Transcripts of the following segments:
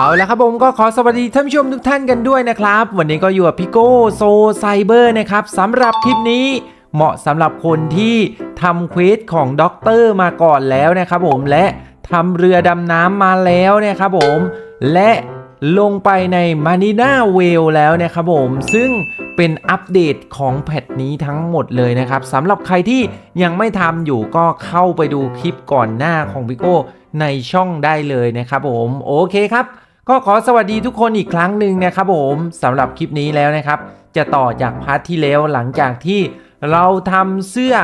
เอาละครับผมก็ขอสวัสดีท่านผู้ชมทุกท่านกันด้วยนะครับ วันนี้ก็อยู่กับพี่โก้โซไซเบอร์นะครับสำหรับคลิปนี้เหมาะสำหรับคนที่ทำเควสของด็อกเตอร์มาก่อนแล้วนะครับผมและทำเรือดำน้ำมาแล้วนะครับผมและลงไปในมานีนาเวลแล้วนะครับผมซึ่งเป็นอัปเดตของแพทนี้ทั้งหมดเลยนะครับสำหรับใครที่ยังไม่ทำอยู่ก็เข้าไปดูคลิปก่อนหน้าของพี่โก้ในช่องได้เลยนะครับผมโอเคครับ ก็ขอสวัสดีทุกคนอีกครั้งหนึ่งนะครับผมสำหรับคลิปนี้แล้วนะครับ จะต่อจากพาร์ทที่แล้วหลังจากที่เราทำเสื้อ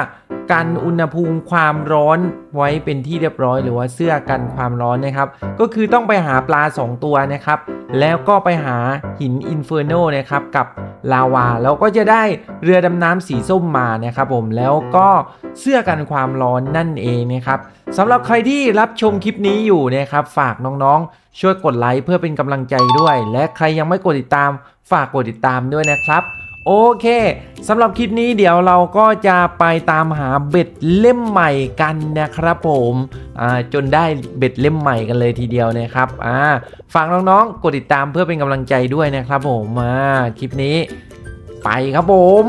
กันอุณหภูมิความร้อนไว้เป็นที่เรียบร้อย หรือว่าเสื้อกันความร้อนนะครับ ก็คือต้องไปหาปลา 2 ตัวนะครับ แล้วก็ไปหาหินอินเฟอร์โนนะครับกับลาวาแล้วก็จะได้เรือดำน้ำสีส้มมานะครับผมแล้วก็เสื้อกันความร้อนนั่นเองนะครับสำหรับใครที่รับชมคลิปนี้อยู่นะครับฝากน้องๆ ช่วยกดไลค์เพื่อเป็นกำลังใจด้วย และใครยังไม่กดติดตาม ฝากกดติดตามด้วยนะครับ โอเคสำหรับคลิปนี้เดี๋ยวเราก็จะไปตามหาเบ็ดเล่มใหม่กันนะครับผมจนได้เบ็ดเล่มใหม่กันเลยทีเดียวนะครับฝากน้องๆกดติดตามเพื่อเป็นกำลังใจด้วยนะครับผมอ่าคลิปนี้ไปครับผม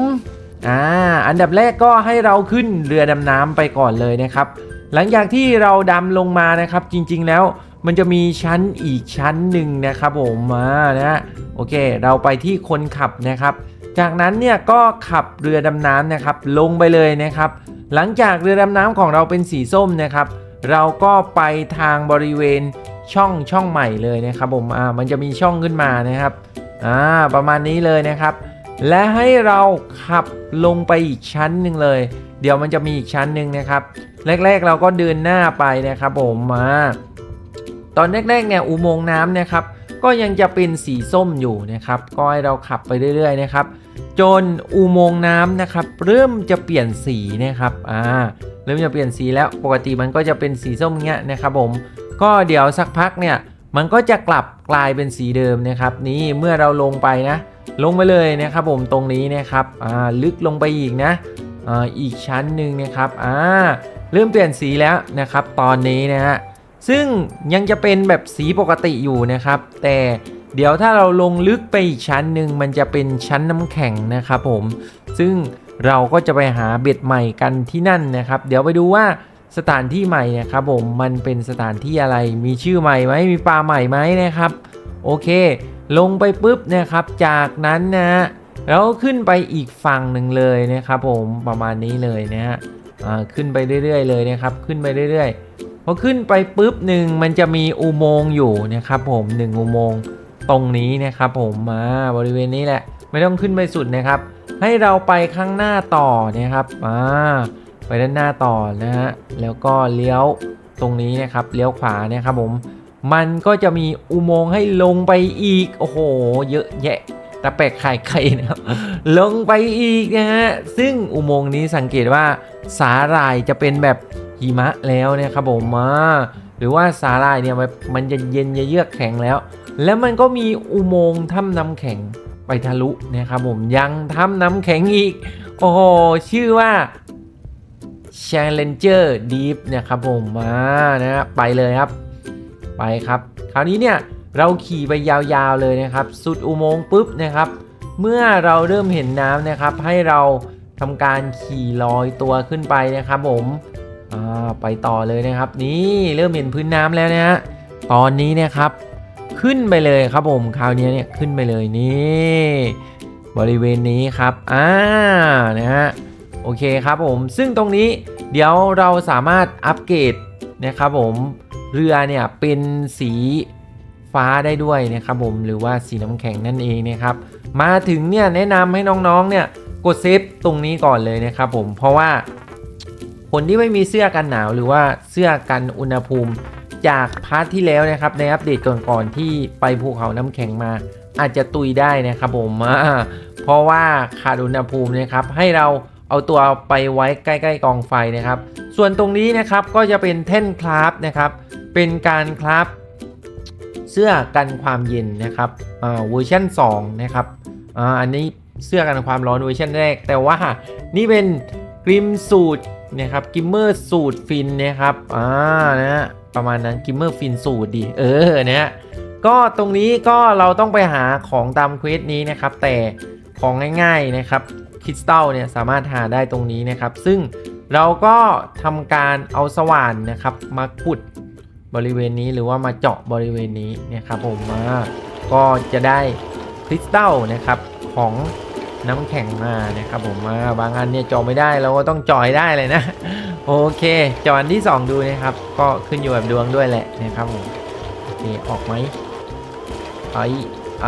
อ่าอันดับแรกก็ให้เราขึ้นเรือดำน้ำไปก่อนเลยนะครับ หลังจากที่เราดำลงมานะครับ จริงๆแล้วมันจะมีชั้นอีกชั้นหนึ่งนะครับผมมานะโอเค เราไปที่คนขับนะครับ จากนั้นเนี่ยก็ขับเรือดำน้ำนะครับลงไปเลยนะครับ หลังจากเรือดำน้ำของเราเป็นสีส้มนะครับ เราก็ไปทางบริเวณช่องช่องใหม่เลยนะครับผมอ่ามันจะมีช่องขึ้นมานะครับอ่าประมาณนี้เลยนะครับ และให้เราขับลงไปอีกชั้นหนึ่งเลย เดี๋ยวมันจะมีอีกชั้นหนึ่งนะครับ แรกๆเราก็เดินหน้าไปนะครับผมมาตอนแรกๆเนี่ยอุโมงค์น้ำนะครับ ก็ยังจะเป็นสีส้มอยู่นะครับ ก็ให้เราขับไปเรื่อยๆนะครับ จนอุโมงค์น้ำนะครับเริ่มจะเปลี่ยนสีนะครับอ่าเริ่มจะเปลี่ยนสีแล้วปกติมันก็จะเป็นสีส้มเงี้ยนะครับผมก็เดี๋ยวสักพักเนี่ยมันก็จะกลับกลายเป็นสีเดิมนะครับ นี่เมื่อเราลงไปนะ ลงไปเลยนะครับผมตรงนี้นะครับอ่าลึกลงไปอีกนะอ่าอีกชั้นหนึ่งนะครับอ่าเริ่มเปลี่ยนสีแล้วนะครับ ตอนนี้นะฮะซึ่งยังจะเป็นแบบสีปกติอยู่นะครับ แต่ เดี๋ยวถ้าเราลงลึกไปอีกชั้นหนึ่งมันจะเป็นชั้นน้ำแข็งนะครับผม ซึ่งเราก็จะไปหาเบ็ดใหม่กันที่นั่นนะครับ เดี๋ยวไปดูว่าสถานที่ใหม่นะครับผมมันเป็นสถานที่อะไร มีชื่อใหม่ไหมมีปลาใหม่ไหมนะครับ โอเค ลงไปปุ๊บนะครับ จากนั้นนะฮะเราขึ้นไปอีกฝั่งหนึ่งเลยนะครับ ผมประมาณนี้เลยนะฮะขึ้นไปเรื่อยๆ เลยนะครับ ขึ้นไปเรื่อยๆพอขึ้นไปปุ๊บหนึ่งมันจะมีอุโมงค์อยู่นะครับ ผมหนึ่งอุโมงค์ ตรงนี้นะครับผมมาบริเวณนี้แหละ ไม่ต้องขึ้นไปสุดนะครับ ให้เราไปข้างหน้าต่อนะครับอ่าไปด้านหน้าต่อนะฮะแล้วก็เลี้ยวตรงนี้นะครับเลี้ยวขวานะครับผมมันก็จะมีอุโมงค์ให้ลงไปอีก โอ้โห เยอะแยะตะแปกไข่ไข่นะครับลงไปอีกนะฮะซึ่งอุโมงค์นี้สังเกตว่าสาหร่ายจะเป็นแบบหิมะแล้วนะครับผมมา หรือว่าสาหร่ายเนี่ยมันมันจะเย็นจะเยือกแข็งแล้ว แล้วมันก็มีอุโมงค์ถ้ำน้ำแข็งไปทะลุนะครับผมยังถ้ำน้ำแข็งอีก โอ้โห ชื่อว่า Challenger Deep นี่ยครับผมมานะฮะไปเลยครับ ไปครับ คราวนี้เนี่ยเราขี่ไปยาวๆเลยนะครับ สุดอุโมงค์ปุ๊บนะครับ เมื่อเราเริ่มเห็นน้ำนะครับ ให้เราทำการขี่ลอยตัวขึ้นไปนะครับผม อ่าไปต่อเลยนะครับ นี่เริ่มเห็นพื้นน้ำแล้วนะฮะตอนนี้นะครับ ขึ้นไปเลยครับผมคราวนี้เนี่ยขึ้นไปเลยนี่บริเวณนี้ครับอ่านะฮะโอเคครับผมซึ่งตรงนี้เดี๋ยวเราสามารถอัปเกรดนะครับผมเรือเนี่ยเป็นสีฟ้าได้ด้วยนะครับผมหรือว่าสีน้ำแข็งนั่นเองนะครับมาถึงเนี่ยแนะนำให้น้องๆเนี่ยกดเซฟตรงนี้ก่อนเลยนะครับผมเพราะว่า คนที่ไม่มีเสื้อกันหนาวหรือว่าเสื้อกันอุณหภูมิ จากพาร์ทที่แล้วนะครับในอัปเดตก่อนๆที่ไปภูเขาน้ำแข็งมา อาจจะตุยได้นะครับผมเพราะว่าขาดอุณหภูมินะครับให้เราเอาตัวไปไว้ใกล้ ๆ กองไฟนะครับ ส่วนตรงนี้นะครับก็จะเป็นแท่นคราฟนะครับ เป็นการคราฟเสื้อกันความเย็นนะครับเวอร์ชัน2นะครับอ่าอันนี้เสื้อกันความร้อนเวอร์ชันแรก แต่ว่านี่เป็นกริมสูตร นะครับกิมเมอร์สูตรฟินนะครับอ่านะฮะประมาณนั้นกิมเมอร์ฟินสูตรดีเออนะฮะก็ตรงนี้ก็เราต้องไปหาของตามเควสนี้นะครับ แต่ของง่ายๆนะครับคริสตัลเนี่ยสามารถหาได้ตรงนี้นะครับ ซึ่งเราก็ทำการเอาสว่านนะครับมาขุดบริเวณนี้หรือว่ามาเจาะบริเวณนี้นะครับผมมาก็จะได้คริสตัลนะครับของ น้ำแข็งมานะครับผมมาบางอันเนี่ยจาะไม่ได้เราก็ต้องจาะให้ได้เลยนะ โอเคจอันที่ 2 ดูนะครับ ก็ขึ้นอยู่กับดวงด้วยแหละนะครับผมโอเคออกไหมไอไอ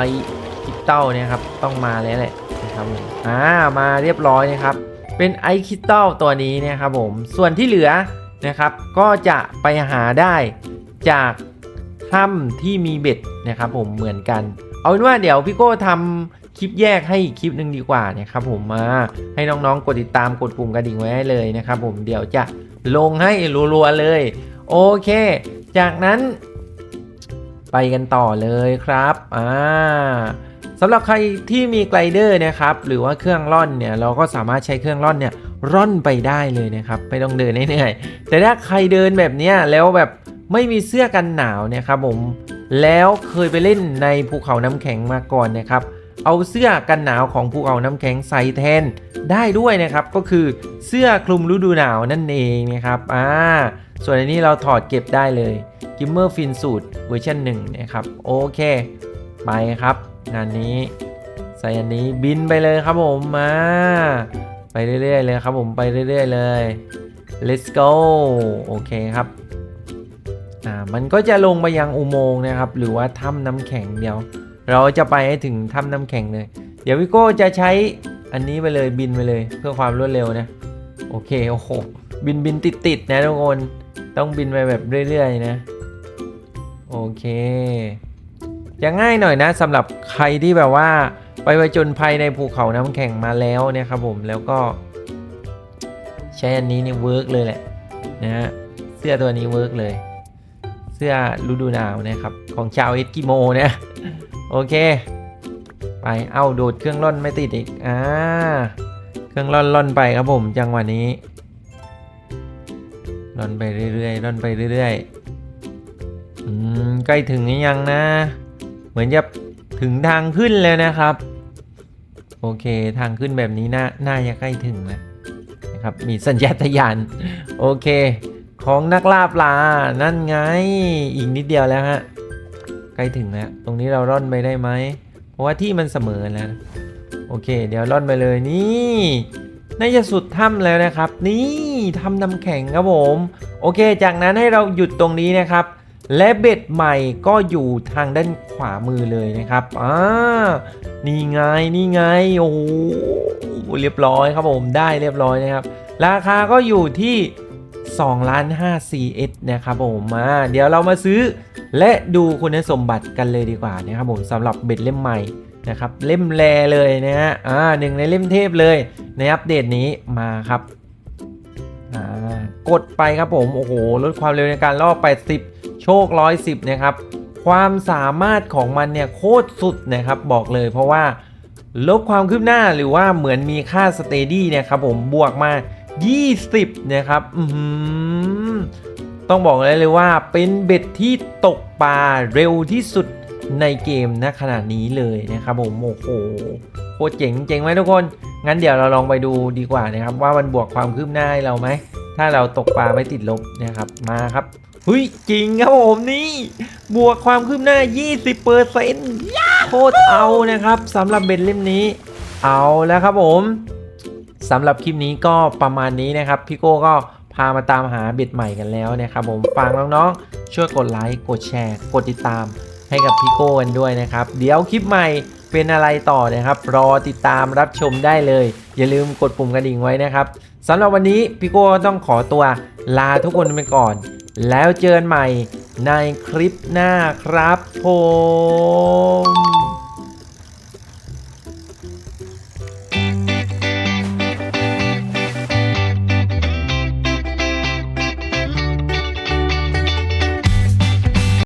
คริสตัลเนี่ยครับต้องมาแล้วแหละนะครับผมอ่ามาเรียบร้อยนะครับ เป็นไอคริสตัลตัวนี้เนะครับผมส่วนที่เหลือนะครับ ก็จะไปหาได้จากถ้ำที่มีเบ็ดนะครับผมเหมือนกัน เอาเป็นว่าเดี๋ยวพี่โก้ทำ คลิปแยกให้อีกคลิปหนึ่งดีกว่านะครับผมมาให้น้องๆ กดติดตามกดปุ่มกระดิ่งไว้ให้เลยนะครับผมเดี๋ยวจะลงให้รัวๆเลย โอเค จากนั้น ไปกันต่อเลยครับอ่าสำหรับใครที่มีไกลเดอร์นะครับ หรือว่าเครื่องร่อนเนี่ยเราก็สามารถใช้เครื่องร่อนเนี่ยร่อนไปได้เลยนะครับไม่ต้องเดินเหนื่อยๆแต่ถ้าใครเดินแบบนี้แล้วแบบไม่มีเสื้อกันหนาวเนี่ยครับผมแล้วเคยไปเล่นในภูเขาน้ำแข็งมาก่อนนะครับ เอาเสื้อกันหนาวของภูเขาน้ำแข็งใส่แทนได้ด้วยนะครับ ก็คือเสื้อคลุมฤดูหนาวนั่นเองนะครับอ่าส่วนอันนี้เราถอดเก็บได้เลยกิมเมอร์ฟินสูตรเวอร์ชัน1นะครับโอเค ไปครับ งานนี้ ใส่อันนี้บินไปเลยครับผมมาไปเรื่อยๆเลยครับผมไปเรื่อยๆเลย let's go โอเคครับอ่ามันก็จะลงไปยังอุโมงค์นะครับ หรือว่าถ้ำน้ำแข็งเดียว เราจะไปให้ถึงถ้ำน้ำแข็งเลย เดี๋ยวพี่โก้จะใช้อันนี้ไปเลยบินไปเลยเพื่อความรวดเร็วนะ โอเคโอ้โหบินบินติดติดนะทุกคนต้องบินไปแบบเรื่อยๆนะ โอเคจะง่ายหน่อยนะสำหรับใครที่แบบว่า ไปผจญภัยในภูเขาน้ำแข็งมาแล้วเนี่ยครับผมแล้วก็ใช้อันนี้นี่เวิร์กเลยแหละนะฮะเสื้อตัวนี้เวิร์กเลย เสื้อฤดูหนาวนะครับของชาวเอสกิโมนะ โอเค ไป เอาโดดเครื่องร่อนไม่ติดอีก อ่า เครื่องร่อนร่อนไปครับผมจังหวะนี้ ร่อนไปเรื่อยๆร่อนไปเรื่อยๆ อืม ใกล้ถึงยังนะ เหมือนจะถึงทางขึ้นแล้วนะครับ โอเค ทางขึ้นแบบนี้น่า น่าจะใกล้ถึงแล้วนะครับ มีสัญญาณยาน โอเค ของนักล่าปลา นั่นไง อีกนิดเดียวแล้วฮะ ใกล้ถึงแล้ว ตรงนี้เราร่อนไปได้ไหม เพราะว่าที่มันเสมอแล้ว โอเค เดี๋ยวร่อนไปเลยนี่น่าจะสุดถ้ำแล้วนะครับ นี่ถ้ำน้ำแข็งครับผม โอเค จากนั้นให้เราหยุดตรงนี้นะครับ และเบ็ดใหม่ก็อยู่ทางด้านขวามือเลยนะครับอ่านี่ไงนี่ไงโอ้โหเรียบร้อยครับผมได้เรียบร้อยนะครับ ราคาก็อยู่ที่ 2ล้าน5 CS นะครับผมมาเดี๋ยวเรามาซื้อและดูคุณสมบัติกันเลยดีกว่านะครับผมสำหรับเบ็ดเล่มใหม่นะครับเล่มแรเลยนะฮะอ่าหนึ่งในเล่มเทพเลยในอัปเดตนี้มาครับอ่ากดไปครับผมโอ้โหลดความเร็วในการล่อ80 โชค 110 นะครับ ความสามารถของมันเนี่ยโคตรสุดนะครับบอกเลยเพราะว่าลบความคืบหน้าหรือว่าเหมือนมีค่าสเตดี้เนี่ยครับผมบวกมา 20 นะครับต้องบอกเลยเลยว่าเป็นเบ็ดที่ตกปลาเร็วที่สุดในเกมณขณะนี้เลยนะครับผมโอ้โหโคตรเจ๋งเจ๋งไหมทุกคน งั้นเดี๋ยวเราลองไปดูดีกว่านะครับ ว่ามันบวกความคืบหน้าให้เราไหม ถ้าเราตกปลาไม่ติดลบนะครับมาครับเฮ้ยจริงครับผมนี่ บวกความคืบหน้า 20%เปอร์เซ็นต์โคตรเอานะครับสำหรับเบ็ดเล่มนี้ เอาแล้วครับผม สำหรับคลิปนี้ก็ประมาณนี้นะครับพี่โก้ก็พามาตามหาเบ็ดใหม่กันแล้วนะครับผมฝากน้องๆ ช่วยกดไลค์กดแชร์ กดติดตามให้กับพี่โก้กันด้วยนะครับ เดี๋ยวคลิปใหม่เป็นอะไรต่อนะครับ รอติดตามรับชมได้เลย อย่าลืมกดปุ่มกระดิ่งไว้นะครับสำหรับวันนี้พี่โก้ต้องขอตัวลาทุกคนไปก่อน แล้วเจอกันใหม่ในคลิปหน้าครับผม